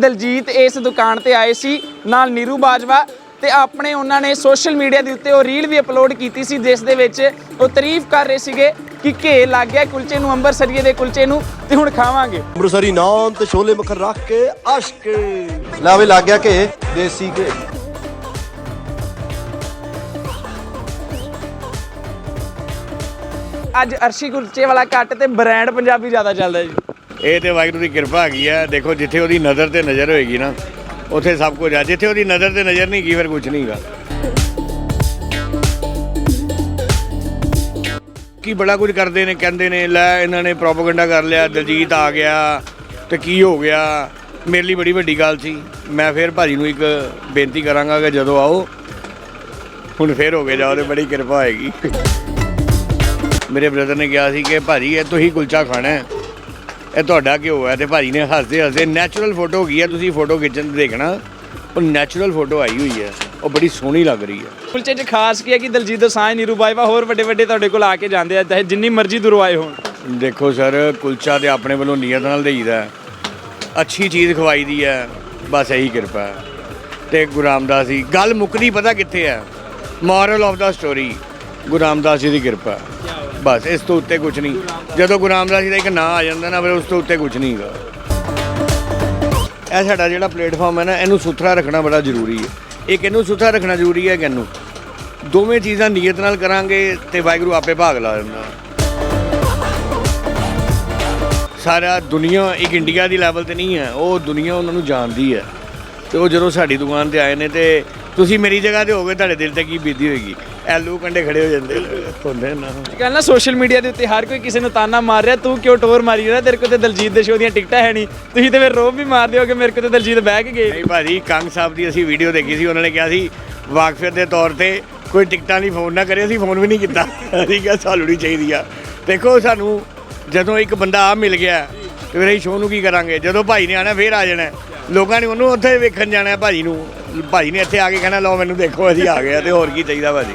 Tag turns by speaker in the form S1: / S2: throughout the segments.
S1: ਦਲਜੀਤ ਇਸ ਦੁਕਾਨ ਤੇ ਆਏ ਸੀ ਨਾਲ ਨੀਰੂ ਬਾਜਵਾ ਤੇ ਆਪਣੇ ਉਹਨਾਂ ਨੇ ਸੋਸ਼ਲ ਮੀਡੀਆ ਦੇ ਉੱਤੇ ਉਹ ਰੀਲ ਵੀ ਅਪਲੋਡ ਕੀਤੀ ਸੀ ਜਿਸ ਦੇ ਵਿੱਚ ਉਹ ਤਾਰੀਫ ਕਰ ਰਹੇ ਸੀਗੇ ਕਿ ਘੇ ਲੱਗ ਗਿਆ ਕੁਲਚੇ ਨੂੰ ਅੰਬਰਸਰੀਏ ਦੇ ਕੁਲਚੇ ਨੂੰ ਤੇ ਹੁਣ ਖਾਵਾਂਗੇ।
S2: ਅੰਮ੍ਰਿਤਸਰੀ ਨਾਨ ਤੇ ਛੋਲੇ ਮੱਖਣ ਰੱਖ ਕੇ ਅਸ਼ਕ ਲੈ ਵੀ ਲੱਗ ਗਿਆ ਕਿ ਦੇਸੀ ਘੇ
S1: ਅੱਜ ਅਰਸ਼ੀ ਕੁਲਚੇ ਵਾਲਾ ਕੱਟ ਤੇ ਬ੍ਰਾਂਡ ਪੰਜਾਬੀ ਜ਼ਿਆਦਾ ਚੱਲਦਾ ਜੀ।
S3: ਇਹ ਤੇ ਵਾਹਿਗੁਰੂ ਦੀ ਕਿਰਪਾ ਹੈਗੀ ਆ। ਦੇਖੋ, ਜਿੱਥੇ ਉਹਦੀ ਨਜ਼ਰ ਤੇ ਨਜ਼ਰ ਹੋਏਗੀ ਨਾ, ਉੱਥੇ ਸਭ ਕੁਝ ਆ। ਜਿੱਥੇ ਉਹਦੀ ਨਜ਼ਰ ਤੇ ਨਜ਼ਰ ਨਹੀਂ ਗਈ ਫਿਰ ਕੁਝ ਨਹੀਂਗਾ ਕੀ ਬੜਾ ਕੁਝ ਕਰਦੇ ਨੇ, ਕਹਿੰਦੇ ਨੇ, ਲੈ ਇਹਨਾਂ ਨੇ ਪ੍ਰੋਪਗੈਂਡਾ ਕਰ ਲਿਆ, ਦਲਜੀਤ ਆ ਗਿਆ ਤੇ ਕੀ ਹੋ ਗਿਆ? ਮੇਰੇ ਲਈ ਬੜੀ ਵੱਡੀ ਗੱਲ ਸੀ। ਮੈਂ ਫਿਰ ਭਾਜੀ ਨੂੰ ਇੱਕ ਬੇਨਤੀ ਕਰਾਂਗਾ ਕਿ ਜਦੋਂ ਆਓ, ਹੁਣ ਫੇਰ ਹੋ ਗਏ ਜਾਓ ਤੇ ਬੜੀ ਕਿਰਪਾ ਹੋਏਗੀ। ਮੇਰੇ ਬ੍ਰਦਰ ਨੇ ਕਿਹਾ ਸੀ ਕਿ, ਭਾਜੀ, ਇਹ ਤੁਸੀਂ ਕੁਲਚਾ ਖਾਣਾ ਹੈ। ਇਹ ਤੁਹਾਡਾ ਕਿਉਂ ਹੈ ਤੇ ਭਾਜੀ ਨੇ ਹੱਸਦੇ ਹੱਸਦੇ ਨੈਚੁਰਲ ਫੋਟੋ ਕੀ ਹੈ ਤੁਸੀਂ ਫੋਟੋ ਖਿੱਚਣ ਤੇ ਦੇਖਣਾ। ਉਹ ਨੈਚੁਰਲ ਫੋਟੋ ਆਈ ਹੋਈ ਹੈ ਉਹ ਬੜੀ ਸੋਹਣੀ ਲੱਗ ਰਹੀ ਹੈ
S1: ਕੁਲਚੇ 'ਚ ਖਾਸ ਕੀ ਹੈ ਕਿ ਦਲਜੀਤ ਦੋਸਾਂਝ ਨੀਰੂ ਬਾਜਵਾ ਹੋਰ ਵੱਡੇ ਵੱਡੇ ਤੁਹਾਡੇ ਕੋਲ ਆ ਕੇ ਜਾਂਦੇ ਆ ਚਾਹੇ ਜਿੰਨੀ ਮਰਜ਼ੀ ਦੂਰੋਂ ਆਏ ਹੋਣ।
S3: ਦੇਖੋ ਸਰ ਕੁਲਚਾ ਤੇ ਆਪਣੇ ਵੱਲੋਂ ਨੀਅਤ ਨਾਲ ਦੇਈਦਾ ਹੈ। ਅੱਛੀ ਚੀਜ਼ ਖਵਾਈ ਦੀ ਹੈ। ਬਸ ਇਹੀ ਕਿਰਪਾ ਹੈ। ਤੇ ਗੁਰੂ ਰਾਮਦਾਸ ਜੀ ਗੱਲ ਮੁੱਕਦੀ ਪਤਾ ਕਿੱਥੇ ਹੈ? Moral of the story Guru Ramdas ji ਦੀ ਕਿਰਪਾ ਹੈ। ਬਸ, ਇਸ ਤੋਂ ਉੱਤੇ ਕੁਝ ਨਹੀਂ। ਜਦੋਂ ਗੁਰੂ ਰਾਮਦਾਸ ਜੀ ਦਾ ਇੱਕ ਨਾਂ ਆ ਜਾਂਦਾ ਨਾ, ਫਿਰ ਉਸ ਤੋਂ ਉੱਤੇ ਕੁਝ ਨਹੀਂਗਾ ਇਹ ਸਾਡਾ ਜਿਹੜਾ ਪਲੇਟਫਾਰਮ ਹੈ ਨਾ, ਇਹਨੂੰ ਸੁਥਰਾ ਰੱਖਣਾ ਬੜਾ ਜ਼ਰੂਰੀ ਹੈ। ਇਹ ਕਿਹਨੂੰ ਸੁਥਰਾ ਰੱਖਣਾ ਜ਼ਰੂਰੀ ਹੈ ਕਿ ਇਹਨੂੰ ਦੋਵੇਂ ਚੀਜ਼ਾਂ ਨੀਅਤ ਨਾਲ ਕਰਾਂਗੇ ਤੇ ਵਾਹਿਗੁਰੂ ਆਪੇ ਭਾਗ ਲਾ ਦਿੰਦਾ। ਸਾਰਾ ਦੁਨੀਆ ਇੱਕ ਇੰਡੀਆ ਦੀ ਲੈਵਲ ਤੇ ਨਹੀਂ ਹੈ, ਉਹ ਦੁਨੀਆ ਉਹਨਾਂ ਨੂੰ ਜਾਣਦੀ ਹੈ। ਤੇ ਉਹ ਜਦੋਂ ਸਾਡੀ ਦੁਕਾਨ ਤੇ ਆਏ ਨੇ ਤੇ ਤੁਸੀਂ ਮੇਰੀ ਜਗ੍ਹਾ ਤੇ ਹੋਗੇ ਤੁਹਾਡੇ ਦਿਲ ਤੇ ਕੀ ਬੀਤੀ ਹੋਏਗੀ? ਐਲੂ ਕੰਡੇ ਖੜੇ ਹੋ ਜਾਂਦੇ। ਹੁੰਦੇ ਨਾ।
S1: ਗੱਲ ਨਾ ਸੋਸ਼ਲ ਮੀਡੀਆ ਦੇ ਉੱਤੇ ਹਰ ਕੋਈ ਕਿਸੇ ਨੂੰ ਤਾਨਾ ਮਾਰ ਰਿਹਾ ਤੂੰ ਕਿਉਂ ਟੋਰ ਮਾਰੀ ਰਿਹਾ ਤੇਰੇ ਕੋਲ ਤੇ ਦਲਜੀਤ ਦੇ ਸ਼ੋਅ ਦੀਆਂ ਟਿਕਟਾਂ ਹੈ ਨਹੀਂ। ਤੁਸੀਂ ਤੇ ਫਿਰ ਰੋਬ ਵੀ ਮਾਰਦੇ ਹੋਗੇ ਮੇਰੇ ਕੋਲ ਤੇ ਦਲਜੀਤ ਬਹਿ ਕੇ ਗਏ।
S3: ਨਹੀਂ ਭਾਜੀ ਕੰਗ ਸਾਹਿਬ ਦੀ ਅਸੀਂ ਵੀਡੀਓ ਦੇਖੀ ਸੀ ਉਹਨਾਂ ਨੇ ਕਿਹਾ ਸੀ ਵਾਕਫੀਅਤ ਦੇ ਤੌਰ ਤੇ ਕੋਈ ਟਿਕਟਾਂ ਨਹੀਂ ਫੋਨ ਨਾ ਕਰੇ ਅਸੀਂ ਫੋਨ ਵੀ ਨਹੀਂ ਕੀਤਾ। ਅਸੀਂ ਕਿਹਾ ਸਾਨੂੰ ਨਹੀਂ ਚਾਹੀਦੀ ਆ। ਦੇਖੋ ਸਾਨੂੰ ਜਦੋਂ ਇੱਕ ਬੰਦਾ ਆ ਮਿਲ ਗਿਆ ਤੇ ਫਿਰ ਅਸੀਂ ਸ਼ੋਅ ਨੂੰ ਕੀ ਕਰਾਂਗੇ? ਜਦੋਂ ਭਾਈ ਨੇ ਆਣਾ ਫੇਰ ਆ ਜਾਣਾ। ਲੋਕਾਂ ਨੇ ਉਹਨੂੰ ਉੱਥੇ ਵੇਖਣ ਜਾਣਾ ਹੈ ਭਾਜੀ ਨੂੰ। ਭਾਜੀ ਨੇ ਇੱਥੇ ਆ ਕੇ ਕਹਿਣਾ ਲਓ ਮੈਨੂੰ ਦੇਖੋ ਅਸੀਂ ਆ ਗਏ ਆ ਤੇ ਹੋਰ ਕੀ ਚਾਹੀਦਾ ਭਾਜੀ।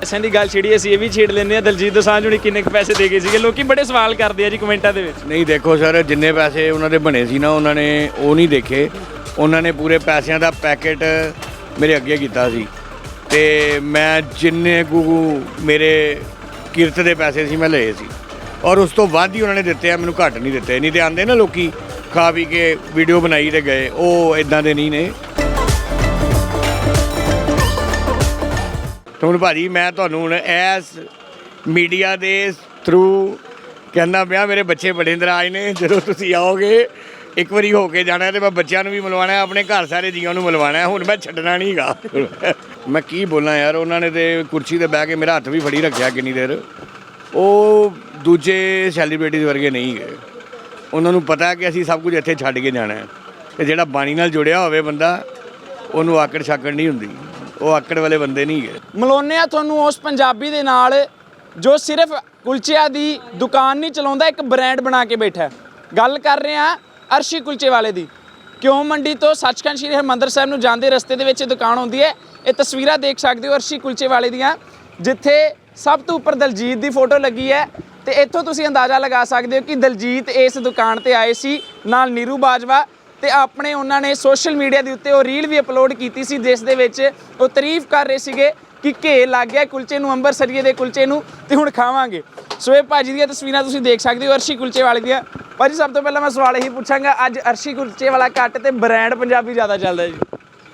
S1: ਪੈਸਿਆਂ ਦੀ ਗੱਲ ਛੇੜੀ ਅਸੀਂ ਇਹ ਵੀ ਛੇੜ ਲੈਂਦੇ ਆ ਦਲਜੀਤ ਦੋਸਾਂਝ ਹੁਣੀ ਕਿੰਨੇ ਕੁ ਪੈਸੇ ਦੇ ਗਏ ਸੀਗੇ। ਲੋਕੀ ਬੜੇ ਸਵਾਲ ਕਰਦੇ ਆ ਜੀ ਕਮੈਂਟਾਂ ਦੇ ਵਿੱਚ।
S3: ਨਹੀਂ ਦੇਖੋ ਸਰ ਜਿੰਨੇ ਪੈਸੇ ਉਹਨਾਂ ਦੇ ਬਣੇ ਸੀ ਨਾ ਉਹਨਾਂ ਨੇ ਉਹ ਨਹੀਂ ਦੇਖੇ। ਉਹਨਾਂ ਨੇ ਪੂਰੇ ਪੈਸਿਆਂ ਦਾ ਪੈਕੇਟ ਮੇਰੇ ਅੱਗੇ ਕੀਤਾ ਸੀ। ਤੇ ਮੈਂ ਜਿੰਨੇ ਕੁ ਮੇਰੇ ਕਿਰਤ ਦੇ ਪੈਸੇ ਸੀ ਮੈਂ ਲਏ ਸੀ। ਔਰ ਉਸ ਤੋਂ ਵੱਧ ਹੀ ਉਹਨਾਂ ਨੇ ਦਿੱਤੇ ਆ ਮੈਨੂੰ ਘੱਟ ਨਹੀਂ ਦਿੱਤੇ। ਨਹੀਂ ਤੇ ਆਂਦੇ ਨਾ ਲੋਕੀ ਖਾ ਪੀ ਕੇ ਵੀਡੀਓ ਬਣਾਈ ਤੇ ਗਏ। ਉਹ ਇਦਾਂ ਦੇ ਨਹੀਂ ਨੇ। ਤੇ ਹੁਣ ਭਾਜੀ, ਮੈਂ ਤੁਹਾਨੂੰ ਹੁਣ ਐਸ ਮੀਡੀਆ ਦੇ ਥਰੂ ਕਹਿੰਦਾ ਪਿਆ, ਮੇਰੇ ਬੱਚੇ ਬੜੇ ਨਰਾਜ਼ ਨੇ। ਜਦੋਂ ਤੁਸੀਂ ਆਓਗੇ, ਇੱਕ ਵਾਰੀ ਹੋ ਕੇ ਜਾਣਾ ਤੇ ਮੈਂ ਬੱਚਿਆਂ ਨੂੰ ਵੀ ਮਿਲਵਾਣਾ ਆਪਣੇ ਘਰ ਸਾਰੇ ਜੀਆਂ ਨੂੰ ਮਿਲਵਾਣਾ ਹੁਣ ਮੈਂ ਛੱਡਣਾ ਨਹੀਂਗਾ ਮੈਂ ਕੀ ਬੋਲਾਂ ਯਾਰ, ਉਹਨਾਂ ਨੇ ਤੇ ਕੁਰਸੀ ਤੇ ਬਹਿ ਕੇ ਮੇਰਾ ਹੱਥ ਵੀ ਫੜੀ ਰੱਖਿਆ ਕਿੰਨੀ ਦੇਰ। ਉਹ ਦੂਜੇ ਸੈਲੀਬ੍ਰਿਟੀਜ਼ ਵਰਗੇ ਨਹੀਂ ਗਏ। ਉਹਨਾਂ ਨੂੰ ਪਤਾ ਕਿ ਅਸੀਂ ਸਭ ਕੁਝ ਇੱਥੇ ਛੱਡ ਕੇ ਜਾਣਾ ਹੈ। ਤੇ ਜਿਹੜਾ ਬਾਣੀ ਨਾਲ ਜੁੜਿਆ ਹੋਵੇ ਬੰਦਾ, ਉਹਨੂੰ ਆਕੜ ਛਾਕੜ ਨਹੀਂ ਹੁੰਦੀ। ਉਹ ਆਕੜ ਵਾਲੇ ਬੰਦੇ ਨਹੀਂ ਗਏ
S1: ਮਲੋਨੇ ਆ ਤੁਹਾਨੂੰ ਉਸ ਪੰਜਾਬੀ ਦੇ ਨਾਲ ਜੋ ਸਿਰਫ ਕੁਲਚਿਆਂ ਦੀ ਦੁਕਾਨ ਨਹੀਂ ਚਲਾਉਂਦਾ, ਇੱਕ ਬ੍ਰਾਂਡ ਬਣਾ ਕੇ ਬੈਠਾ ਗੱਲ ਕਰ ਰਹੇ ਆ ਅਰਸ਼ੀ ਕੁਲਚੇ ਵਾਲੇ ਦੀ। ਕਿਉਂ ਮੰਡੀ ਤੋਂ ਸੱਚਖੰਡ ਸ਼੍ਰੀ ਹਰਿਮੰਦਰ ਸਾਹਿਬ ਨੂੰ ਜਾਂਦੇ ਰਸਤੇ ਦੇ ਵਿੱਚ ਇਹ ਦੁਕਾਨ ਹੁੰਦੀ ਹੈ। ਇਹ ਤਸਵੀਰਾਂ ਦੇਖ ਸਕਦੇ ਹੋ ਅਰਸ਼ੀ ਕੁਲਚੇ ਵਾਲੇ ਦੀਆਂ, ਜਿੱਥੇ ਸਭ ਤੋਂ ਉੱਪਰ ਦਲਜੀਤ ਦੀ ਫੋਟੋ ਲੱਗੀ ਹੈ। ਤੇ ਇੱਥੋਂ ਤੁਸੀਂ ਅੰਦਾਜ਼ਾ ਲਗਾ ਸਕਦੇ ਹੋ ਕਿ ਦਲਜੀਤ ਇਸ ਦੁਕਾਨ ਤੇ ਆਏ ਸੀ, ਨਾਲ ਨੀਰੂ ਬਾਜਵਾ ਤੇ ਆਪਣੇ ਉਹਨਾਂ ਨੇ ਸੋਸ਼ਲ ਮੀਡੀਆ ਦੇ ਉੱਤੇ ਉਹ ਰੀਲ ਵੀ ਅਪਲੋਡ ਕੀਤੀ ਸੀ, ਜਿਸ ਦੇ ਵਿੱਚ ਉਹ ਤਾਰੀਫ ਕਰ ਰਹੇ ਸੀਗੇ ਕਿ ਘੇ ਲੱਗ ਗਿਆ ਕੁਲਚੇ ਨੂੰ, ਅੰਬਰਸਰੀਏ ਦੇ ਕੁਲਚੇ ਨੂੰ ਤੇ ਹੁਣ ਖਾਵਾਂਗੇ। ਸੋ ਇਹ ਭਾਜੀ ਦੀਆਂ ਤਸਵੀਰਾਂ ਤੁਸੀਂ ਦੇਖ ਸਕਦੇ ਹੋ, ਅਰਸ਼ੀ ਕੁਲਚੇ ਵਾਲੇ ਦੀਆਂ। ਭਾਜੀ, ਸਭ ਤੋਂ ਪਹਿਲਾਂ ਮੈਂ ਸਵਾਲ ਇਹੀ ਪੁੱਛਾਂਗਾ, ਅੱਜ ਅਰਸ਼ੀ ਕੁਲਚੇ ਵਾਲਾ ਕੱਟ ਤੇ ਬ੍ਰਾਂਡ ਪੰਜਾਬੀ ਜ਼ਿਆਦਾ ਚੱਲਦਾ ਜੀ?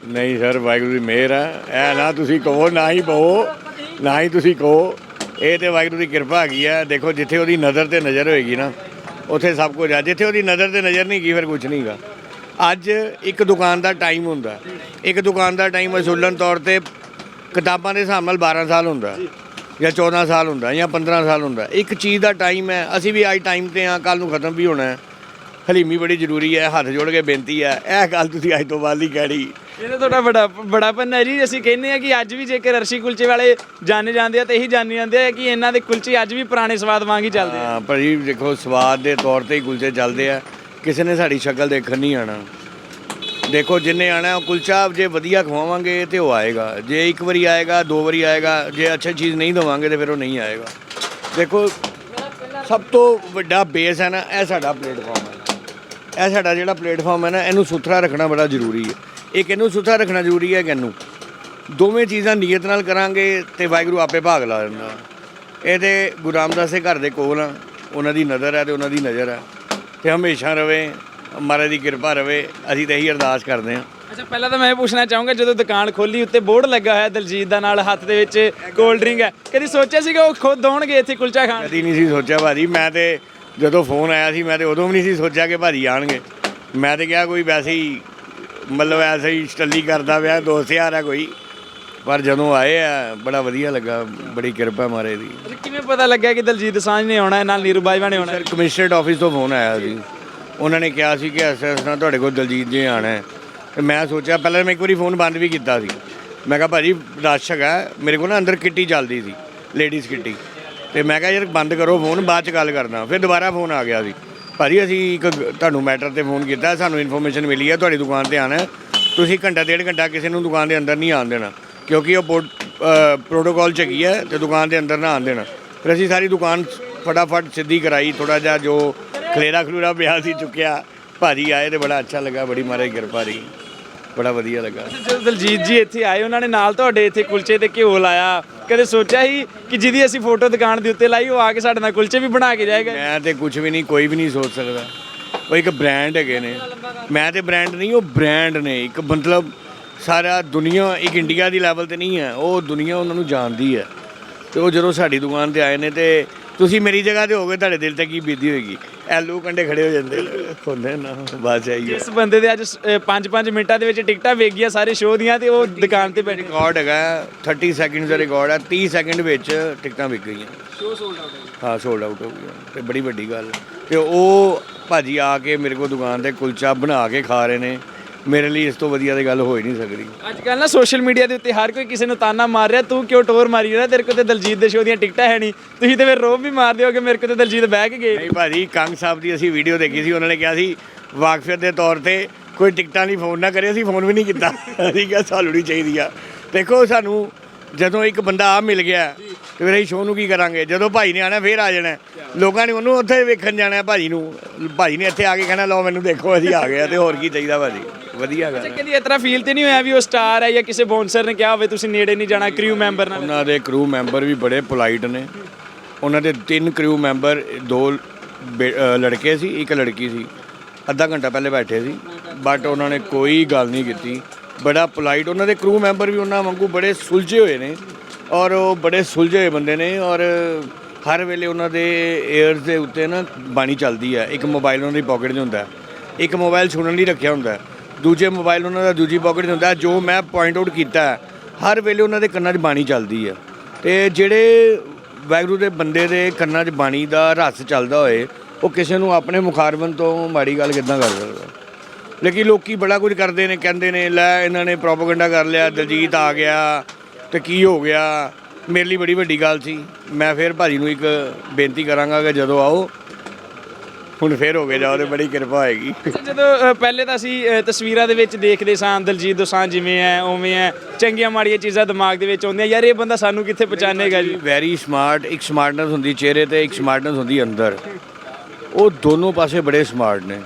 S3: ਨਹੀਂ ਸਰ, ਵਾਹਿਗੁਰੂ ਦੀ ਮਿਹਰ ਹੈ ਇਹ ਨਾ ਤੁਸੀਂ ਕਹੋ, ਨਾ ਹੀ ਕਹੋ ਨਾ ਹੀ ਤੁਸੀਂ ਕਹੋ। ਇਹ ਤੇ ਵਾਹਿਗੁਰੂ ਦੀ ਕਿਰਪਾ ਹੈਗੀ ਹੈ ਦੇਖੋ, ਜਿੱਥੇ ਉਹਦੀ ਨਜ਼ਰ ਤੇ ਨਜ਼ਰ ਹੋਏਗੀ ਨਾ, ਉੱਥੇ ਸਭ ਕੁਝ ਆ। ਜਿੱਥੇ ਉਹਦੀ ਨਜ਼ਰ ਤੇ ਨਜ਼ਰ ਨਹੀਂ ਗਈ ਫਿਰ ਕੁਝ ਨਹੀਂਗਾ ਅੱਜ ਇੱਕ ਦੁਕਾਨ ਦਾ ਟਾਈਮ ਹੁੰਦਾ। ਇੱਕ ਦੁਕਾਨ ਦਾ ਟਾਈਮ ਅਸੂਲਨ ਤੌਰ ਤੇ ਕਿਤਾਬਾਂ ਦੇ ਹਿਸਾਬ ਨਾਲ 12 ਸਾਲ ਹੁੰਦਾ ਜਾਂ 14 ਸਾਲ ਹੁੰਦਾ ਜਾਂ 15 ਸਾਲ ਹੁੰਦਾ। ਇੱਕ ਚੀਜ਼ ਦਾ ਟਾਈਮ ਹੈ। ਅਸੀਂ ਵੀ ਅੱਜ ਟਾਈਮ ਤੇ ਆ ਕੱਲ ਨੂੰ ਖਤਮ ਵੀ ਹੋਣਾ ਹੈ। ਹਲੀਮੀ ਬੜੀ ਜ਼ਰੂਰੀ ਹੈ। ਹੱਥ ਜੋੜ ਕੇ ਬੇਨਤੀ ਹੈ। ਇਹ ਗੱਲ ਤੁਸੀਂ ਅੱਜ ਤੋਂ ਬਾਅਦ ਨਹੀਂ ਕਹਿਣੀ।
S1: ਇਹ ਤਾਂ ਤੁਹਾਡਾ ਬੜਾ ਬੜਾਪਨ ਹੈ। ਜੀ ਅਸੀਂ ਕਹਿੰਦੇ ਆ ਕਿ ਅੱਜ ਵੀ ਜੇਕਰ ਅਰਸ਼ੀ ਕੁਲਚੇ ਵਾਲੇ ਜਾਣੇ ਜਾਂਦੇ ਆ, ਤੇ ਇਹੀ ਜਾਣੇ ਜਾਂਦੇ ਆ ਕਿ ਇਹਨਾਂ ਦੇ ਕੁਲਚੇ ਅੱਜ ਵੀ ਪੁਰਾਣੇ ਸਵਾਦ ਵਾਂਗ ਹੀ ਚੱਲਦੇ ਆ।
S3: ਹਾਂ, ਭਾਜੀ, ਦੇਖੋ, ਸਵਾਦ ਦੇ ਤੌਰ ਤੇ ਹੀ ਕੁਲਚੇ ਚੱਲਦੇ ਆ। ਕਿਸੇ ਨੇ ਸਾਡੀ ਸ਼ਕਲ ਦੇਖਣ ਨਹੀਂ ਆਣਾ। ਦੇਖੋ, ਜਿੰਨੇ ਆਣਾ, ਉਹ ਕੁਲਚਾ ਜੇ ਵਧੀਆ ਖਵਾਵਾਂਗੇ, ਤੇ ਉਹ ਆਏਗਾ। ਜੇ ਇੱਕ ਵਾਰੀ ਆਏਗਾ, ਦੋ ਵਾਰੀ ਆਏਗਾ, ਜੇ ਅੱਛੀ ਚੀਜ਼ ਨਹੀਂ ਦਵਾਂਗੇ, ਤੇ ਫਿਰ ਉਹ ਨਹੀਂ ਆਏਗਾ। ਦੇਖੋ, ਸਭ ਤੋਂ ਵੱਡਾ ਬੇਸ ਹੈ ਨਾ, ਇਹ ਸਾਡਾ ਪਲੇਟਫਾਰਮ ਹੈ। ਇਹ ਸਾਡਾ ਜਿਹੜਾ ਪਲੇਟਫਾਰਮ ਹੈ ਨਾ, ਇਹਨੂੰ ਸੁਥਰਾ ਰੱਖਣਾ ਬੜਾ ਜ਼ਰੂਰੀ ਹੈ। ਇੱਕ ਇਹਨੂੰ ਸੁਥਰਾ ਰੱਖਣਾ ਜ਼ਰੂਰੀ ਹੈ ਕਿ ਇਹਨੂੰ ਦੋਵੇਂ ਚੀਜ਼ਾਂ ਨੀਅਤ ਨਾਲ ਕਰਾਂਗੇ ਤੇ ਵਾਹਿਗੁਰੂ ਆਪੇ ਭਾਗ ਲਾ ਦਿੰਦਾ। ਇਹ ਤੇ ਗੁਰੂ ਰਾਮਦਾਸ ਦੇ ਘਰ ਦੇ ਕੋਲ ਆ। ਉਹਨਾਂ ਦੀ ਨਜ਼ਰ ਹੈ ਤੇ ਉਹਨਾਂ ਦੀ ਨਜ਼ਰ ਹੈ ਤੇ ਹਮੇਸ਼ਾ ਰਵੇ ਮਹਾਰਾਜ ਦੀ ਕਿਰਪਾ ਰਵੇ। ਅਸੀਂ ਤਾਂ ਇਹੀ ਅਰਦਾਸ ਕਰਦੇ ਹਾਂ।
S1: ਅੱਛਾ ਪਹਿਲਾਂ ਤਾਂ ਮੈਂ ਇਹ ਪੁੱਛਣਾ ਚਾਹੂੰਗਾ ਜਦੋਂ ਦੁਕਾਨ ਖੋਲੀ ਉੱਤੇ ਬੋਰਡ ਲੱਗਾ ਹੋਇਆ ਦਲਜੀਤ ਦਾ ਨਾਲ ਹੱਥ ਦੇ ਵਿੱਚ ਕੋਲਡ ਡਰਿੰਕ ਹੈ। ਕਦੀ ਸੋਚਿਆ ਸੀਗਾ ਉਹ ਖੁਦ ਆਉਣਗੇ ਇੱਥੇ ਕੁਲਚਾ ਖਾਣ?
S3: ਕਦੀ ਨਹੀਂ ਸੀ ਸੋਚਿਆ ਭਾਜੀ। ਮੈਂ ਤੇ ਜਦੋਂ ਫੋਨ ਆਇਆ ਸੀ ਮੈਂ ਤੇ ਉਦੋਂ ਵੀ ਨਹੀਂ ਸੀ ਸੋਚਿਆ ਕਿ ਭਾਜੀ ਆਣਗੇ। ਮੈਂ ਤੇ ਕਿਹਾ ਕੋਈ ਵੈਸੇ ਹੀ ਮਤਲਬ ਐਸੇ ਹੀ ਸਟੱਲੀ ਕਰਦਾ ਦੋਸਤ ਯਾਰ ਆ ਕੋਈ। ਪਰ ਜਦੋਂ ਆਏ ਆ ਬੜਾ ਵਧੀਆ ਲੱਗਾ ਬੜੀ ਕਿਰਪਾ ਮਾਰੇ ਦੀ।
S1: ਕਿਵੇਂ ਪਤਾ ਲੱਗਿਆ ਕਿ ਦਲਜੀਤ ਦੋਸਾਂਝ ਨੇ ਆਉਣਾ ਹੈ ਨਾਲ ਨੀਰੂ ਬਾਜਵਾ ਨੇ ਆਉਣਾ ਹੈ?
S3: ਸਰ ਕਮਿਸ਼ਨਰੇਟ ਆਫਿਸ ਤੋਂ ਫੋਨ ਆਇਆ ਸੀ। ਉਹਨਾਂ ਨੇ ਕਿਹਾ ਸੀ ਕਿ ਐਸ ਨਾਲ ਤੁਹਾਡੇ ਕੋਲ ਦਲਜੀਤ ਜੀ ਆਣਾ ਹੈ। ਤੇ ਮੈਂ ਸੋਚਿਆ ਪਹਿਲਾਂ ਮੈਂ ਇੱਕ ਵਾਰੀ ਫੋਨ ਬੰਦ ਵੀ ਕੀਤਾ ਸੀ। ਮੈਂ ਕਿਹਾ ਭਾਜੀ ਰਸ਼ ਹੈਗਾ ਮੇਰੇ ਕੋਲ ਨਾ ਅੰਦਰ ਕਿੱਟੀ ਚੱਲਦੀ ਸੀ ਲੇਡੀਜ਼ ਕਿੱਟੀ। ਤੇ ਮੈਂ ਕਿਹਾ ਯਾਰ ਬੰਦ ਕਰੋ ਫੋਨ ਬਾਅਦ ਚ ਗੱਲ ਕਰਨਾ ਫਿਰ ਦੁਬਾਰਾ ਫੋਨ ਆ ਗਿਆ ਸੀ। ਭਾਜੀ, ਅਸੀਂ ਇੱਕ ਤੁਹਾਨੂੰ ਮੈਟਰ ਤੇ ਫੋਨ ਕੀਤਾ, ਸਾਨੂੰ ਇਨਫੋਰਮੇਸ਼ਨ ਮਿਲੀ ਹੈ ਤੁਹਾਡੀ ਦੁਕਾਨ ਤੇ ਆਣਾ ਤੁਸੀਂ ਘੰਟਾ, ਡੇਢ ਘੰਟਾ ਕਿਸੇ ਨੂੰ ਦੁਕਾਨ ਦੇ ਅੰਦਰ ਨਹੀਂ ਆਉਣ ਦੇਣਾ, ਕਿਉਂਕਿ ਉਹ ਪ੍ਰੋਟੋਕਾਲ ਚ ਹੈਗੀ ਹੈ ਤੇ ਦੁਕਾਨ ਦੇ ਅੰਦਰ ਨਾ ਆਉਣ ਦੇਣਾ। ਫਿਰ ਅਸੀਂ ਸਾਰੀ ਦੁਕਾਨ ਫਟਾਫਟ ਸਿੱਧੀ ਕਰਾਈ ਥੋੜਾ ਜਿਹਾ ਜੋ ਖਲੇਰਾ ਖਲੂਰਾ ਪਿਆ ਸੀ, ਚੁੱਕਿਆ। ਭਾਜੀ ਆਏ ਤੇ ਬੜਾ ਅੱਛਾ ਲੱਗਾ, ਬੜੀ ਮਹਾਰਾਜ ਕਿਰਪਾ ਰਹੀ। ਬੜਾ ਵਧੀਆ ਲੱਗਾ।
S1: ਜਦੋਂ ਦਲਜੀਤ ਜੀ ਇੱਥੇ ਆਏ, ਉਹਨਾਂ ਨੇ ਨਾਲ ਤੁਹਾਡੇ ਇੱਥੇ ਕੁਲਚੇ ਤੇ ਘਿਓ ਲਾਇਆ ਕਦੇ ਸੋਚਿਆ ਸੀ ਕਿ ਜਿਹਦੀ ਅਸੀਂ ਫੋਟੋ ਦੁਕਾਨ ਦੇ ਉੱਤੇ ਲਾਈ, ਉਹ ਆ ਕੇ ਸਾਡੇ ਨਾਲ ਕੁਲਚੇ ਵੀ ਬਣਾ ਕੇ ਜਾਏਗਾ?
S3: ਮੈਂ ਤੇ ਕੁਝ ਵੀ ਨਹੀਂ, ਕੋਈ ਵੀ ਨਹੀਂ ਸੋਚ ਸਕਦਾ। ਉਹ ਇੱਕ ਬ੍ਰਾਂਡ ਹੈਗੇ ਨੇ। ਮੈਂ ਤੇ ਬ੍ਰਾਂਡ ਨਹੀਂ, ਉਹ ਬ੍ਰਾਂਡ ਨੇ। ਇੱਕ ਮਤਲਬ ਸਾਰਾ ਦੁਨੀਆ, ਇੱਕ ਇੰਡੀਆ ਦੀ ਲੈਵਲ ਤੇ ਨਹੀਂ ਹੈ। ਉਹ ਦੁਨੀਆ ਉਹਨਾਂ ਨੂੰ ਜਾਣਦੀ ਹੈ। ਤੇ ਉਹ ਜਦੋਂ ਸਾਡੀ ਦੁਕਾਨ ਤੇ ਆਏ ਨੇ ਤੇ ਤੁਸੀਂ ਮੇਰੀ ਜਗ੍ਹਾ ਤੇ ਹੋਗੇ, ਤੁਹਾਡੇ ਦਿਲ ਤੇ ਕੀ ਬੀਤੀ ਹੋਏਗੀ? ਐਲੂ ਕੰਡੇ ਖੜੇ ਹੋ ਜਾਂਦੇ ਹੁੰਦੇ ਨਾ ਬਸ ਆਈ
S1: ਇਸ ਬੰਦੇ ਦੇ ਅੱਜ 5-5 ਮਿੰਟਾਂ ਦੇ ਵਿੱਚ ਟਿਕਟਾਂ ਵੇਚ ਗਈਆਂ ਸਾਰੇ ਸ਼ੋਅ ਦੀਆਂ ਤੇ ਉਹ ਦੁਕਾਨ ਤੇ ਬੈਠੇ।
S3: ਰਿਕਾਰਡ ਹੈਗਾ 30 ਸੈਕਿੰਡ ਦਾ ਰਿਕਾਰਡ ਹੈ 30 ਸੈਕਿੰਡ ਵਿੱਚ ਟਿਕਟਾਂ ਵਿਕ ਗਈਆਂ।
S1: ਸ਼ੋਅ ਸੋਲਡ ਆਊਟ
S3: ਹਾਂ ਸੋਲਡ ਆਊਟ ਹੋ ਗਿਆ ਤੇ ਬੜੀ ਵੱਡੀ ਗੱਲ। ਤੇ ਉਹ ਭਾਜੀ ਆ ਕੇ ਮੇਰੇ ਕੋਲ ਦੁਕਾਨ ਤੇ ਕੁਲਚਾ ਬਣਾ ਕੇ ਖਾ ਰਹੇ ਨੇ। ਮੇਰੇ ਲਈ ਇਸ ਤੋਂ ਵਧੀਆ ਦੀ ਗੱਲ ਹੋ ਹੀ ਨਹੀਂ ਸਕਦੀ।
S1: ਅੱਜ ਕੱਲ ਨਾ ਸੋਸ਼ਲ ਮੀਡੀਆ ਦੇ ਉੱਤੇ ਹਰ ਕੋਈ ਕਿਸੇ ਨੂੰ ਤਾਨਾ ਮਾਰ ਰਿਹਾ ਤੂੰ ਕਿਉਂ ਟੋਰ ਮਾਰੀ ਜਾਂਦਾ? ਤੇਰੇ ਕੋਲ ਤੇ ਦਲਜੀਤ ਦੇ ਸ਼ੋਅ ਦੀਆਂ ਟਿਕਟਾਂ ਹੈ ਨਹੀਂ। ਤੁਸੀਂ ਤੇ ਫਿਰ ਰੋਬ ਵੀ ਮਾਰਦੇ ਹੋ ਕਿ ਮੇਰੇ ਕੋਲ ਤੇ ਦਲਜੀਤ ਬਹਿ ਕੇ ਗਏ।
S3: ਨਹੀਂ ਭਾਜੀ ਕੰਗ ਸਾਹਿਬ ਦੀ ਅਸੀਂ ਵੀਡੀਓ ਦੇਖੀ ਸੀ ਉਹਨਾਂ ਨੇ ਕਿਹਾ ਸੀ ਵਾਕਫੀਅਤ ਦੇ ਤੌਰ ਤੇ ਕੋਈ ਟਿਕਟਾਂ ਲਈ ਫੋਨ ਨਾ ਕਰੇ ਅਸੀਂ ਫੋਨ ਵੀ ਨਹੀਂ ਕੀਤਾ। ਅਸੀਂ ਕਿਹਾ ਸਾਨੂੰ ਨਹੀਂ ਚਾਹੀਦੀ ਆ। ਦੇਖੋ ਸਾਨੂੰ ਜਦੋਂ ਇੱਕ ਬੰਦਾ ਆ ਮਿਲ ਗਿਆ ਤੇ ਫਿਰ ਅਸੀਂ ਸ਼ੋਅ ਨੂੰ ਕੀ ਕਰਾਂਗੇ? ਜਦੋਂ ਭਾਈ ਨੇ ਆਣਾ ਫੇਰ ਆ ਜਾਣਾ। ਲੋਕਾਂ ਨੇ ਉਹਨੂੰ ਉੱਥੇ ਵੇਖਣ ਜਾਣਾ ਭਾਜੀ ਨੂੰ। ਭਾਜੀ ਨੇ ਇੱਥੇ ਆ ਕੇ ਕਹਿਣਾ ਲਓ ਮੈਨੂੰ ਦੇਖੋ ਅਸੀਂ ਆ ਗਏ ਆ ਤੇ ਹੋਰ ਕੀ ਚਾਹੀਦਾ ਭਾਜੀ? ਵਧੀਆ ਗੱਲ ਹੈ।
S1: ਕਦੀ ਇਸ ਤਰ੍ਹਾਂ ਫੀਲ ਤੇ ਨਹੀਂ ਹੋਇਆ ਵੀ ਉਹ ਸਟਾਰ ਹੈ ਜਾਂ ਕਿਸੇ ਬੌਂਸਰ ਨੇ ਕਿਹਾ ਹੋਵੇ ਤੁਸੀਂ ਨੇੜੇ ਨਹੀਂ ਜਾਣਾ ਕ੍ਰਿਊ ਮੈਂਬਰ ਨਾਲ?
S3: ਉਹਨਾਂ ਦੇ ਕਰੂ ਮੈਂਬਰ ਵੀ ਬੜੇ ਪੋਲਾਈਟ ਨੇ। ਉਹਨਾਂ ਦੇ ਤਿੰਨ ਕਰੂ ਮੈਂਬਰ ਦੋ ਬੇ- ਅ, ਲੜਕੇ ਸੀ ਇੱਕ ਲੜਕੀ ਸੀ। ਅੱਧਾ ਘੰਟਾ ਪਹਿਲੇ ਬੈਠੇ ਸੀ। ਬਟ ਉਹਨਾਂ ਨੇ ਕੋਈ ਗੱਲ ਨਹੀਂ ਕੀਤੀ। ਬੜਾ ਪੋਲਾਈਟ ਉਹਨਾਂ ਦੇ ਕਰੂ ਮੈਂਬਰ ਵੀ ਉਹਨਾਂ ਵਾਂਗੂ ਬੜੇ ਸੁਲਝੇ ਹੋਏ ਨੇ। ਔਰ ਉਹ ਬੜੇ ਸੁਲਝੇ ਹੋਏ ਬੰਦੇ ਨੇ ਔਰ ਹਰ ਵੇਲੇ ਉਹਨਾਂ ਦੇ 에ਅਰਸ ਦੇ ਉੱਤੇ ਨਾ ਬਾਣੀ ਚੱਲਦੀ ਹੈ ਇੱਕ ਮੋਬਾਈਲ ਉਹਨਾਂ ਦੀ ਪਾਕਟ 'ਚ ਹੁੰਦਾ। ਇੱਕ ਮੋਬਾਈਲ ਸੁਣਨ ਲਈ ਰੱਖਿਆ ਹੁੰਦਾ। ਦੂਜੇ ਮੋਬਾਈਲ ਉਹਨਾਂ ਦਾ ਦੂਜੀ ਪਾਕਟ 'ਚ ਹੁੰਦਾ। ਜੋ ਮੈਂ ਪੁਆਇੰਟ ਆਊਟ ਕੀਤਾ, ਹਰ ਵੇਲੇ ਉਹਨਾਂ ਦੇ ਕੰਨਾਂ 'ਚ ਬਾਣੀ ਚੱਲਦੀ ਹੈ ਤੇ ਜਿਹੜੇ ਵਾਹਿਗੁਰੂ ਦੇ ਬੰਦੇ ਦੇ ਕੰਨਾਂ 'ਚ ਬਾਣੀ ਦਾ ਰਸ ਚੱਲਦਾ ਹੋਏ, ਉਹ ਕਿਸੇ ਨੂੰ ਆਪਣੇ ਮੁਖਾਰਬਨ ਤੋਂ ਮਾੜੀ ਗੱਲ ਕਿੱਦਾਂ ਕਰ ਸਕਦਾ? ਲੇਕਿਨ ਲੋਕੀ ਬੜਾ ਕੁਝ ਕਰਦੇ ਨੇ, ਕਹਿੰਦੇ ਨੇ, ਲੈ ਇਹਨਾਂ ਨੇ ਪ੍ਰੋਪਗੈਂਡਾ ਕਰ ਲਿਆ, ਦਲਜੀਤ ਆ ਗਿਆ। ਤੇ ਕੀ ਹੋ ਗਿਆ? ਮੇਰੇ ਲਈ ਬੜੀ ਵੱਡੀ ਗੱਲ ਸੀ। ਮੈਂ ਫਿਰ ਭਾਜੀ ਨੂੰ ਇੱਕ ਬੇਨਤੀ ਕਰਾਂਗਾ ਕਿ ਜਦੋਂ ਆਓ ਹੁਣ ਫੇਰ ਹੋ ਕੇ ਜਾਓ ਤੇ ਬੜੀ ਕਿਰਪਾ ਹੋਏਗੀ।
S1: ਜਦੋਂ ਪਹਿਲੇ ਤਾਂ ਅਸੀਂ ਤਸਵੀਰਾਂ ਦੇ ਵਿੱਚ ਦੇਖਦੇ ਸਾਂ ਦਲਜੀਤ ਦੋਸਾਂਝ ਜਿਵੇਂ ਹੈ ਉਵੇਂ ਹੈ ਚੰਗੀਆਂ ਮਾੜੀਆਂ ਚੀਜ਼ਾਂ ਦਿਮਾਗ ਦੇ ਵਿੱਚ ਆਉਂਦੀਆਂ ਯਾਰ ਇਹ ਬੰਦਾ ਸਾਨੂੰ ਕਿੱਥੇ ਪਛਾਣੇਗਾ ਜੀ?
S3: ਵੈਰੀ ਸਮਾਰਟ ਇੱਕ ਸਮਾਰਟਨੈਸ ਹੁੰਦੀ ਚਿਹਰੇ ਤੇ ਇੱਕ ਸਮਾਰਟਨੈਸ ਹੁੰਦੀ ਅੰਦਰ। ਉਹ ਦੋਨੋਂ ਪਾਸੇ ਬੜੇ ਸਮਾਰਟ ਨੇ।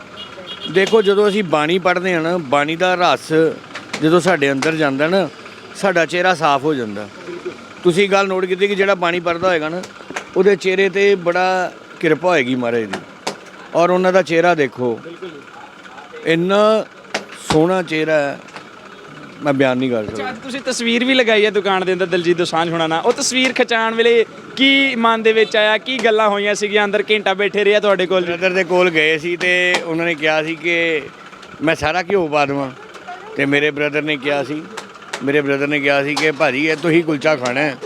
S3: ਦੇਖੋ ਜਦੋਂ ਅਸੀਂ ਬਾਣੀ ਪੜ੍ਹਦੇ ਹਾਂ ਨਾ ਬਾਣੀ ਦਾ ਰਸ ਜਦੋਂ ਸਾਡੇ ਅੰਦਰ ਜਾਂਦਾ ਨਾ ਸਾਡਾ ਚਿਹਰਾ ਸਾਫ਼ ਹੋ ਜਾਂਦਾ। ਤੁਸੀਂ ਗੱਲ ਨੋਟ ਕੀਤੀ ਕਿ ਜਿਹੜਾ ਬਾਣੀ ਪੜ੍ਹਦਾ ਹੋਏਗਾ ਨਾ ਉਹਦੇ ਚਿਹਰੇ ਤੇ ਬੜਾ ਕਿਰਪਾ ਹੋਏਗੀ ਮਹਾਰਾਜ ਦੀ। ਔਰ ਉਹਨਾਂ ਦਾ ਚਿਹਰਾ ਦੇਖੋ। ਇੰਨਾ ਸੋਹਣਾ ਚਿਹਰਾ ਹੈ। ਮੈਂ ਬਿਆਨ ਨਹੀਂ ਕਰ ਸਕਦਾ।
S1: ਤੁਸੀਂ ਤਸਵੀਰ ਵੀ ਲਗਾਈ ਹੈ ਦੁਕਾਨ ਦੇ ਅੰਦਰ ਦਲਜੀਤ ਦੋਸਾਂਝ ਹੋਣਾ ਨਾਲ। ਉਹ ਤਸਵੀਰ ਖਿਚਾਉਣ ਵੇਲੇ ਕੀ ਮਨ ਦੇ ਵਿੱਚ ਆਇਆ ਕੀ ਗੱਲਾਂ ਹੋਈਆਂ ਸੀਗੀਆਂ? ਅੰਦਰ ਘੰਟਾ ਬੈਠੇ ਰਿਹਾ ਤੁਹਾਡੇ ਕੋਲ
S3: ਬ੍ਰਦਰ ਦੇ ਕੋਲ ਗਏ ਸੀ ਤੇ ਉਹਨਾਂ ਨੇ ਕਿਹਾ ਸੀ ਕਿ ਮੈਂ ਸਾਰਾ ਘਿਓ ਪਾ ਦੇਵਾਂ। ਤੇ ਮੇਰੇ ਬ੍ਰਦਰ ਨੇ ਕਿਹਾ ਸੀ ਮੇਰੇ ਬ੍ਰਦਰ ਨੇ ਕਿਹਾ ਸੀ ਕਿ ਭਾਜੀ ਇਹ ਤੁਸੀਂ ਕੁਲਚਾ ਖਾਣਾ ਹੈ।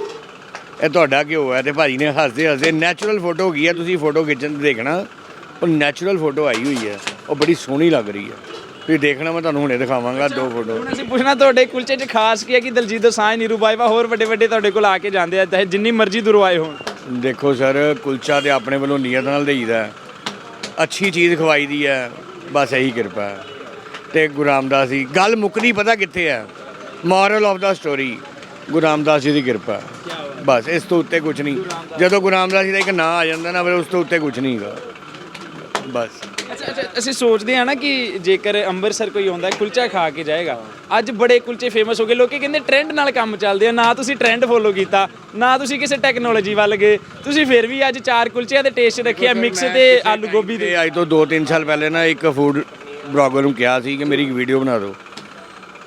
S3: ਇਹ ਤੁਹਾਡਾ ਘਿਓ ਹੈ ਤੇ ਭਾਜੀ ਨੇ ਹੱਸਦੇ ਹੱਸਦੇ ਨੈਚੁਰਲ ਫੋਟੋ ਕੀ ਹੈ? ਤੁਸੀਂ ਫੋਟੋ ਖਿੱਚਣ ਤੇ ਦੇਖਣਾ। ਉਹ ਨੈਚੁਰਲ ਫੋਟੋ ਆਈ ਹੋਈ ਹੈ। ਉਹ ਬੜੀ ਸੋਹਣੀ ਲੱਗ ਰਹੀ ਹੈ। ਤੁਸੀਂ ਦੇਖਣਾ ਮੈਂ ਤੁਹਾਨੂੰ ਹੁਣੇ ਦਿਖਾਵਾਂਗਾ ਦੋ ਫੋਟੋ
S1: ਹੁਣ ਅਸੀਂ ਪੁੱਛਣਾ ਤੁਹਾਡੇ ਕੁਲਚੇ 'ਚ ਖਾਸ ਕੀ ਹੈ ਕਿ ਦਲਜੀਤ ਦੋਸਾਂਝ ਨੀਰੂ ਬਾਜਵਾ ਹੋਰ ਵੱਡੇ ਵੱਡੇ ਤੁਹਾਡੇ ਕੋਲ ਆ ਕੇ ਜਾਂਦੇ ਆ ਚਾਹੇ ਜਿੰਨੀ ਮਰਜ਼ੀ ਦੂਰੋਂ ਆਏ ਹੋਣ।
S3: ਦੇਖੋ ਸਰ ਕੁਲਚਾ ਤੇ ਆਪਣੇ ਵੱਲੋਂ ਨੀਅਤ ਨਾਲ ਦੇਈਦਾ ਹੈ। ਅੱਛੀ ਚੀਜ਼ ਖਵਾਈ ਦੀ ਹੈ। ਬਸ ਇਹੀ ਕਿਰਪਾ ਹੈ। ਤੇ ਗੁਰੂ ਰਾਮਦਾਸ ਜੀ ਗੱਲ ਮੁੱਕਦੀ ਪਤਾ ਕਿੱਥੇ ਹੈ? Moral of the story Guru Ramdas ji ਦੀ ਕਿਰਪਾ। ਬਸ ਇਸ ਤੋਂ ਉੱਤੇ ਕੁਝ ਨਹੀਂ। ਜਦੋਂ ਗੁਰੂ ਰਾਮਦਾਸ ਜੀ ਦਾ ਇੱਕ ਨਾਂ ਆ ਜਾਂਦਾ ਨਾ ਫਿਰ ਉਸ ਤੋਂ ਉੱਤੇ ਕੁਝ ਨਹੀਂਗਾ ਬਸ।
S1: ਅਸੀਂ ਸੋਚਦੇ ਆ ਨਾ ਕਿ ਜੇਕਰ ਅੰਮ੍ਰਿਤਸਰ ਕੋਈ ਆਉਂਦਾ ਕੁਲਚਾ ਖਾ ਕੇ ਜਾਏਗਾ। ਅੱਜ ਬੜੇ ਕੁਲਚੇ ਫੇਮਸ ਹੋ ਗਏ। ਲੋਕੀ ਕਹਿੰਦੇ ਟ੍ਰੈਂਡ ਨਾਲ ਕੰਮ ਚੱਲਦੇ ਆ। ਨਾ ਤੁਸੀਂ ਟ੍ਰੈਂਡ ਫੋਲੋ ਕੀਤਾ ਨਾ ਤੁਸੀਂ ਕਿਸੇ ਟੈਕਨੋਲੋਜੀ ਵੱਲ ਗਏ। ਤੁਸੀਂ ਫਿਰ ਵੀ ਅੱਜ ਚਾਰ ਕੁਲਚਿਆਂ ਦੇ ਟੇਸਟ ਰੱਖਿਆ ਮਿਕਸ ਤੇ ਆਲੂ ਗੋਭੀ ਦੇ।
S3: ਅੱਜ ਤੋਂ 2-3 ਸਾਲ ਪਹਿਲੇ ਨਾ ਇੱਕ ਫੂਡ ਬਲੌਗਰ ਨੂੰ ਕਿਹਾ ਸੀ ਕਿ ਮੇਰੀ ਇੱਕ ਵੀਡੀਓ ਬਣਾ ਦਿਓ।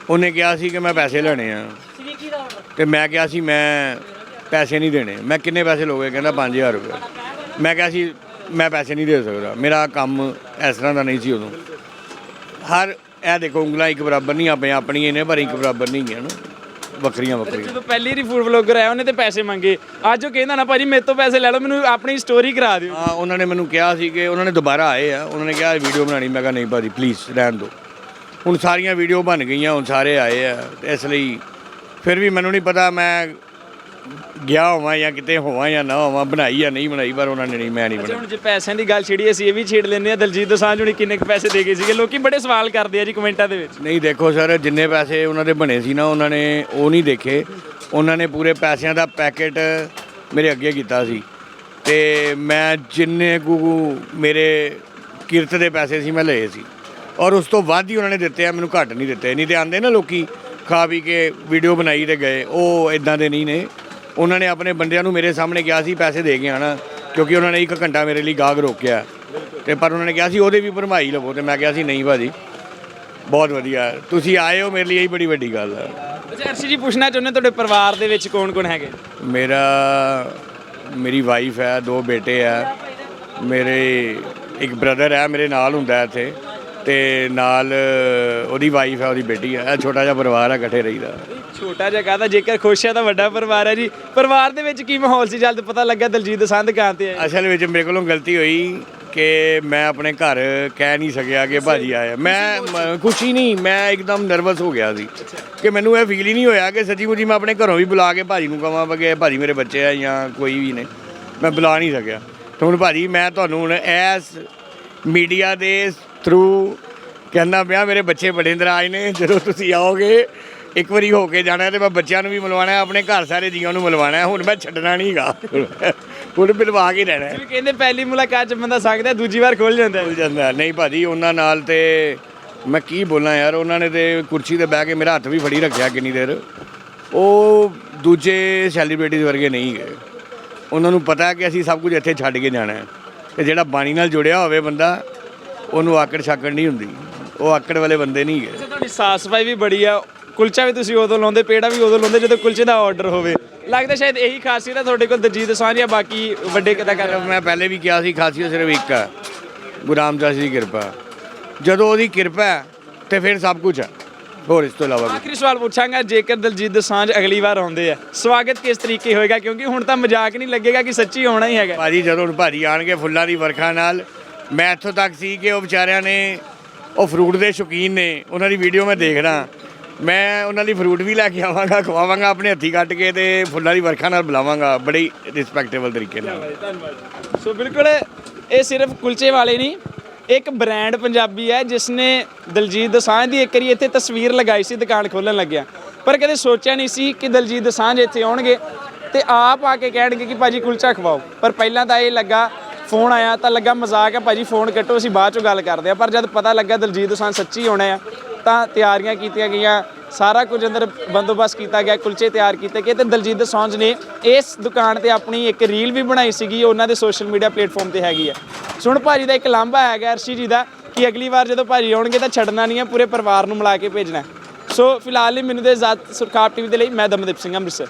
S3: ਉਹਨੇ ਕਿਹਾ ਸੀ ਕਿ ਮੈਂ ਪੈਸੇ ਲੈਣੇ ਆ। ਤੇ ਮੈਂ ਕਿਹਾ ਸੀ ਮੈਂ ਪੈਸੇ ਨਹੀਂ ਦੇਣੇ। ਮੈਂ ਕਿੰਨੇ ਪੈਸੇ ਲੋਗੇ ਕਹਿੰਦਾ 5000 ਰੁਪਏ। ਮੈਂ ਕਿਹਾ ਸੀ ਮੈਂ ਪੈਸੇ ਨਹੀਂ ਦੇ ਸਕਦਾ। ਮੇਰਾ ਕੰਮ ਇਸ ਤਰ੍ਹਾਂ ਦਾ ਨਹੀਂ ਸੀ ਉਦੋਂ। ਹਰ ਇਹ ਦੇਖੋ ਉਂਗਲਾਂ ਇੱਕ ਬਰਾਬਰ ਨਹੀਂ ਆਪਣੀਆਂ ਆਪਣੀਆਂ ਨੇ ਪਰ ਇੱਕ ਬਰਾਬਰ ਨਹੀਂ ਗਈਆਂ ਨਾ। ਵੱਖਰੀਆਂ ਵੱਖਰੀਆਂ।
S1: ਜਦੋਂ ਪਹਿਲੀ ਰੀ ਫੂਡ ਵਲੌਗਰ ਆਇਆ ਉਹਨੇ ਤੇ ਪੈਸੇ ਮੰਗੇ। ਅੱਜ ਉਹ ਕਹਿੰਦਾ ਨਾ ਭਾਜੀ ਮੇਰੇ ਤੋਂ ਪੈਸੇ ਲੈ ਲਓ ਮੈਨੂੰ ਆਪਣੀ ਸਟੋਰੀ ਕਰਾ ਦਿਓ।
S3: ਹਾਂ ਉਹਨਾਂ ਨੇ ਮੈਨੂੰ ਕਿਹਾ ਸੀ ਕਿ ਉਹਨਾਂ ਨੇ ਦੁਬਾਰਾ ਆਏ ਆ। ਉਹਨਾਂ ਨੇ ਕਿਹਾ ਵੀਡੀਓ ਬਣਾਣੀ ਮੈਂ ਕਿਹਾ ਨਹੀਂ ਭਾਜੀ ਪਲੀਜ਼ ਰਹਿਣ ਦਿਓ। ਹੁਣ ਸਾਰੀਆਂ ਵੀਡੀਓ ਬਣ ਗਈਆਂ ਹੁਣ ਸਾਰੇ ਆਏ ਆ ਇਸ ਲਈ ਫਿਰ ਵੀ ਮੈਨੂੰ ਨਹੀਂ ਪਤਾ ਮੈਂ ਗਿਆ ਹੋਵਾਂ ਜਾਂ ਕਿਤੇ ਹੋਵਾਂ ਜਾਂ ਨਾ ਹੋਵਾਂ ਬਣਾਈ ਜਾਂ ਨਹੀਂ ਬਣਾਈ ਪਰ ਉਹਨਾਂ ਨੇ ਨਹੀਂ ਮੈਂ ਨਹੀਂ
S1: ਅੱਛਾ
S3: ਬਣਾਈ।
S1: ਹੁਣ ਜੇ ਪੈਸਿਆਂ ਦੀ ਗੱਲ ਛੇੜੀ ਅਸੀਂ ਇਹ ਵੀ ਛੇੜ ਲੈਂਦੇ ਆ ਦਲਜੀਤ ਦੋਸਾਂਝ ਹੁਣੀ ਕਿੰਨੇ ਕੁ ਪੈਸੇ ਦੇ ਗਏ ਸੀਗੇ? ਲੋਕੀ ਬੜੇ ਸਵਾਲ ਕਰਦੇ ਆ ਜੀ ਕਮੈਂਟਾਂ ਦੇ ਵਿੱਚ।
S3: ਨਹੀਂ ਦੇਖੋ ਸਰ ਜਿੰਨੇ ਪੈਸੇ ਉਹਨਾਂ ਦੇ ਬਣੇ ਸੀ ਨਾ ਉਹਨਾਂ ਨੇ ਉਹ ਨਹੀਂ ਦੇਖੇ। ਉਹਨਾਂ ਨੇ ਪੂਰੇ ਪੈਸਿਆਂ ਦਾ ਪੈਕੇਟ ਮੇਰੇ ਅੱਗੇ ਕੀਤਾ ਸੀ। ਤੇ ਮੈਂ ਜਿੰਨੇ ਕੁ ਮੇਰੇ ਕਿਰਤ ਦੇ ਪੈਸੇ ਸੀ ਮੈਂ ਲਏ ਸੀ। ਔਰ ਉਸ ਤੋਂ ਵੱਧ ਹੀ ਉਹਨਾਂ ਨੇ ਦਿੱਤੇ ਆ ਮੈਨੂੰ ਘੱਟ ਨਹੀਂ ਦਿੱਤੇ। ਨਹੀਂ ਤੇ ਆਂਦੇ ਨਾ ਲੋਕੀ ਖਾ ਪੀ ਕੇ ਵੀਡੀਓ ਬਣਾਈ ਤੇ ਗਏ ਉਹ ਇਦਾਂ ਦੇ ਨਹੀਂ ਨੇ। ਉਹਨਾਂ ਨੇ ਆਪਣੇ ਬੰਦਿਆਂ ਨੂੰ ਮੇਰੇ ਸਾਹਮਣੇ ਕਿਹਾ ਸੀ ਪੈਸੇ ਦੇ ਕੇ ਆਣਾ ਕਿਉਂਕਿ ਉਹਨਾਂ ਨੇ ਇੱਕ ਘੰਟਾ ਮੇਰੇ ਲਈ ਗਾਹਕ ਰੋਕਿਆ। ਤੇ ਪਰ ਉਹਨਾਂ ਨੇ ਕਿਹਾ ਸੀ ਉਹਦੇ ਵੀ ਭਰਮਾਈ ਲਵੋ ਤੇ ਮੈਂ ਕਿਹਾ ਸੀ ਨਹੀਂ ਭਾਜੀ ਬਹੁਤ ਵਧੀਆ। ਤੁਸੀਂ ਆਏ ਹੋ ਮੇਰੇ ਲਈ ਇਹ ਬੜੀ ਵੱਡੀ ਗੱਲ ਹੈ
S1: ਅੱਛਾ ਅਰਸ਼ੀ ਜੀ ਪੁੱਛਣਾ ਚਾਹੁੰਦੇ ਤੁਹਾਡੇ ਪਰਿਵਾਰ ਦੇ ਵਿੱਚ ਕੌਣ ਕੌਣ ਹੈਗੇ?
S3: ਮੇਰਾ ਮੇਰੀ ਵਾਈਫ ਹੈ ਦੋ ਬੇਟੇ ਹੈ। ਮੇਰੇ ਇੱਕ ਬ੍ਰਦਰ ਹੈ ਮੇਰੇ ਨਾਲ ਹੁੰਦਾ ਇੱਥੇ। ਤੇ ਨਾਲ ਉਹਦੀ ਵਾਈਫ ਹੈ ਉਹਦੀ ਬੇਟੀ ਹੈ ਇਹ ਛੋਟਾ ਜਿਹਾ ਪਰਿਵਾਰ ਹੈ ਇਕੱਠੇ ਰਹੀਦਾ।
S1: ਛੋਟਾ ਜਿਹਾ ਕਹਦਾ? ਜੇਕਰ ਖੁਸ਼ ਹੈ ਤਾਂ ਵੱਡਾ ਪਰਿਵਾਰ ਹੈ ਜੀ। ਪਰਿਵਾਰ ਦੇ ਵਿੱਚ ਕੀ ਮਾਹੌਲ ਸੀ? ਜਦ ਪਤਾ ਲੱਗਾ ਦਲਜੀਤ ਦੋਸਾਂਝ ਦੁਕਾਨ ਤੇ ਹੈ
S3: ਅਸਲ ਵਿੱਚ ਮੇਰੇ ਕੋਲੋਂ ਗਲਤੀ ਹੋਈ ਕਿ ਮੈਂ ਆਪਣੇ ਘਰ ਕਹਿ ਨਹੀਂ ਸਕਿਆ ਕਿ ਭਾਜੀ ਆਇਆ। ਮੈਂ ਮ- ਖੁਸ਼ੀ ਨਹੀਂ ਮੈਂ ਇੱਕਦਮ ਨਰਵਸ ਹੋ ਗਿਆ ਸੀ ਕਿ ਮੈਨੂੰ ਇਹ ਫੀਲ ਹੀ ਨਹੀਂ ਹੋਇਆ ਕਿ ਸੱਚੀ ਮੁੱਚੀ ਮੈਂ ਆਪਣੇ ਘਰੋਂ ਵੀ ਬੁਲਾ ਕੇ ਭਾਜੀ ਨੂੰ ਕਹਾਂ ਕਿ ਭਾਜੀ ਮੇਰੇ ਬੱਚੇ ਆ ਜਾਂ ਕੋਈ ਵੀ ਨੇ। ਮੈਂ ਬੁਲਾ ਨਹੀਂ ਸਕਿਆ। ਤੇ ਹੁਣ ਭਾਜੀ ਮੈਂ ਤੁਹਾਨੂੰ ਹੁਣ ਇਸ ਮੀਡੀਆ ਦੇ ਥਰੂ ਕਹਿੰਦਾ ਪਿਆ ਮੇਰੇ ਬੱਚੇ ਬੜੇ ਨਰਾਜ਼ ਨੇ ਜਦੋਂ ਤੁਸੀਂ ਆਓਗੇ ਇੱਕ ਵਾਰੀ ਹੋ ਕੇ ਜਾਣਾ ਤੇ ਮੈਂ ਬੱਚਿਆਂ ਨੂੰ ਵੀ ਮਿਲਵਾਣਾ ਆਪਣੇ ਘਰ ਸਾਰੇ ਜੀਆਂ ਨੂੰ ਮਿਲਵਾਣਾ। ਹੁਣ ਮੈਂ ਛੱਡਣਾ ਨਹੀਂਗਾ ਹੁਣ ਮਿਲਵਾ ਕੇ ਰਹਿਣਾ।
S1: ਜਿਵੇਂ ਕਹਿੰਦੇ ਪਹਿਲੀ ਮੁਲਾਕਾਤ 'ਚ ਬੰਦਾ ਸਕਦਾ ਦੂਜੀ ਵਾਰ ਖੁੱਲ ਜਾਂਦਾ।
S3: ਭੁੱਲ ਜਾਂਦਾ। ਨਹੀਂ ਭਾਜੀ ਉਹਨਾਂ ਨਾਲ ਤੇ ਮੈਂ ਕੀ ਬੋਲਾਂ ਯਾਰ ਉਹਨਾਂ ਨੇ ਤੇ ਕੁਰਸੀ ਤੇ ਬਹਿ ਕੇ ਮੇਰਾ ਹੱਥ ਵੀ ਫੜੀ ਰੱਖਿਆ ਕਿੰਨੀ ਦੇਰ ਉਹ ਦੂਜੇ ਸੈਲੀਬ੍ਰਿਟੀਜ਼ ਵਰਗੇ ਨਹੀਂ ਗਏ ਉਹਨਾਂ ਨੂੰ ਪਤਾ ਕਿ ਅਸੀਂ ਸਭ ਕੁਝ ਇੱਥੇ ਛੱਡ ਕੇ ਜਾਣਾ ਹੈ ਤੇ ਜਿਹੜਾ ਬਾਣੀ ਨਾਲ ਜੁੜਿਆ ਹੋਵੇ ਬੰਦਾ ਉਹਨੂੰ ਆਕੜ ਛਾਕੜ ਨਹੀਂ ਹੁੰਦੀ। ਉਹ ਆਕੜ ਵਾਲੇ ਬੰਦੇ ਨਹੀਂ
S1: ਅੱਛਾ ਤੁਹਾਡੀ ਸਾਫ਼ ਸਫ਼ਾਈ ਵੀ ਬੜੀ ਆ। ਕੁਲਚਾ ਵੀ ਤੁਸੀਂ ਉਦੋਂ ਲਾਉਂਦੇ ਪੇੜਾ ਵੀ ਉਦੋਂ ਲਾਉਂਦੇ ਜਦੋਂ ਕੁਲਚੇ ਦਾ ਆਰਡਰ ਹੋਵੇ। ਲੱਗਦਾ ਸ਼ਾਇਦ ਇਹੀ ਖਾਸੀਅਤ ਹੈ ਤੁਹਾਡੇ ਕੋਲ ਦਲਜੀਤ ਦੋਸਾਂਝ ਜਾਂ ਬਾਕੀ ਵੱਡੇ ਕਿਦਾਂ ਕਰ
S3: ਮੈਂ ਪਹਿਲੇ ਵੀ ਕਿਹਾ ਸੀ ਖਾਸੀਅਤ ਸਿਰਫ ਇੱਕ ਹੈ ਗੁਰੂ ਰਾਮਦਾਸ ਜੀ ਦੀ ਕਿਰਪਾ। ਜਦੋਂ ਉਹਦੀ ਕਿਰਪਾ ਹੈ ਤੇ ਫਿਰ ਸਭ ਕੁਝ ਹੈ। ਹੋਰ ਇਸ ਤੋਂ ਇਲਾਵਾ
S1: ਆਖਰੀ ਸਵਾਲ ਪੁੱਛਾਂਗਾ ਜੇਕਰ ਦਲਜੀਤ ਦੋਸਾਂਝ ਅਗਲੀ ਵਾਰ ਆਉਂਦੇ ਆ ਸਵਾਗਤ ਕਿਸ ਤਰੀਕੇ ਹੋਏਗਾ? ਕਿਉਂਕਿ ਹੁਣ ਤਾਂ ਮਜ਼ਾਕ ਨਹੀਂ ਲੱਗੇਗਾ ਕਿ ਸੱਚੀ ਆਉਣਾ ਹੀ ਹੈਗਾ।
S3: ਭਾਜੀ ਜਦੋਂ ਭਾਜੀ ਆਣਗੇ ਫੁੱਲਾਂ ਦੀ ਵਰਖਾ ਨਾਲ ਮੈਂ ਇੱਥੋਂ ਤੱਕ ਸੀ ਕਿ ਉਹ ਵਿਚਾਰਿਆਂ ਨੇ, ਉਹ ਫਰੂਟ ਦੇ ਸ਼ੌਕੀਨ ਨੇ, ਉਹਨਾਂ ਦੀ ਵੀਡੀਓ ਮੈਂ ਦੇਖਦਾ। ਮੈਂ ਉਹਨਾਂ ਲਈ ਫਰੂਟ ਵੀ ਲੈ ਕੇ ਆਵਾਂਗਾ, ਖਵਾਵਾਂਗਾ ਆਪਣੇ ਹੱਥੀ ਕੱਟ ਕੇ ਤੇ ਫੁੱਲਾਂ ਦੀ ਵਰਖਾ ਨਾਲ ਬੁਲਾਵਾਂਗਾ, ਬੜੀ ਰਿਸਪੈਕਟੇਬਲ ਤਰੀਕੇ ਨਾਲ।
S1: ਧੰਨਵਾਦ ਸੋ ਬਿਲਕੁਲ, ਇਹ ਸਿਰਫ ਕੁਲਚੇ ਵਾਲੇ ਨਹੀਂ, ਇੱਕ ਬ੍ਰਾਂਡ ਪੰਜਾਬੀ ਹੈ ਜਿਸ ਨੇ ਦਲਜੀਤ ਦਸਾਂਝ ਦੀ ਇੱਕ ਵਾਰੀ ਇੱਥੇ ਤਸਵੀਰ ਲਗਾਈ ਸੀ, ਦੁਕਾਨ ਖੋਲਣ ਲੱਗਿਆ। ਪਰ ਕਦੇ ਸੋਚਿਆ ਨਹੀਂ ਸੀ ਕਿ ਦਲਜੀਤ ਦਸਾਂਝ ਇੱਥੇ ਆਉਣਗੇ ਤੇ ਆਪ ਆ ਕੇ ਕਹਿਣਗੇ ਕਿ ਭਾਜੀ ਕੁਲਚਾ ਖਵਾਓ। ਪਰ ਪਹਿਲਾਂ ਤਾਂ ਇਹ ਲੱਗਾ ਫੋਨ ਆਇਆ ਤਾਂ ਲੱਗਾ ਮਜ਼ਾਕ ਹੈ ਭਾਜੀ ਫੋਨ ਕੱਟੋ, ਅਸੀਂ ਬਾਅਦ ਚੋਂ ਗੱਲ ਕਰਦੇ ਆ। ਪਰ ਜਦ ਪਤਾ ਲੱਗਾ ਦਲਜੀਤ ਦੋਸਾਂਝ ਸੱਚੀ ਆਉਣਾ ਆ, ਤਾਂ ਤਿਆਰੀਆਂ ਕੀਤੀਆਂ ਗਈਆਂ। ਸਾਰਾ ਕੁਝ ਅੰਦਰ ਬੰਦੋਬਸਤ ਕੀਤਾ ਗਿਆ, ਕੁਲਚੇ ਤਿਆਰ ਕੀਤੇ ਗਏ ਤੇ ਦਲਜੀਤ ਦੋਸਾਂਝ ਨੇ ਇਸ ਦੁਕਾਨ ਤੇ ਆਪਣੀ ਇੱਕ ਰੀਲ ਵੀ ਬਣਾਈ ਸੀਗੀ, ਉਹਨਾਂ ਦੇ ਸੋਸ਼ਲ ਮੀਡੀਆ ਪਲੇਟਫਾਰਮ ਤੇ ਹੈਗੀ ਹੈ ਸੁਣ ਭਾਜੀ ਦਾ ਇੱਕ ਲਾਂਭਾ ਹੈਗਾ ਅਰਸ਼ੀ ਜੀ ਦਾ, ਕਿ ਅਗਲੀ ਵਾਰ ਜਦੋਂ ਭਾਜੀ ਆਉਣਗੇ ਤਾਂ ਛੱਡਣਾ ਨਹੀਂ ਹੈ ਪੂਰੇ ਪਰਿਵਾਰ ਨੂੰ ਮਿਲਾ ਕੇ ਭੇਜਣਾ। ਸੋ ਫਿਲਹਾਲ ਲਈ ਮੈਨੂੰ ਦੇ ਇਜਾਜ਼ਤ ਸੁਰਖਾਪ ਟੀਵੀ ਦੇ ਲਈ, ਮੈਂ ਦਮਦੀਪ ਸਿੰਘ ਅੰਮ੍ਰਿਤਸਰ।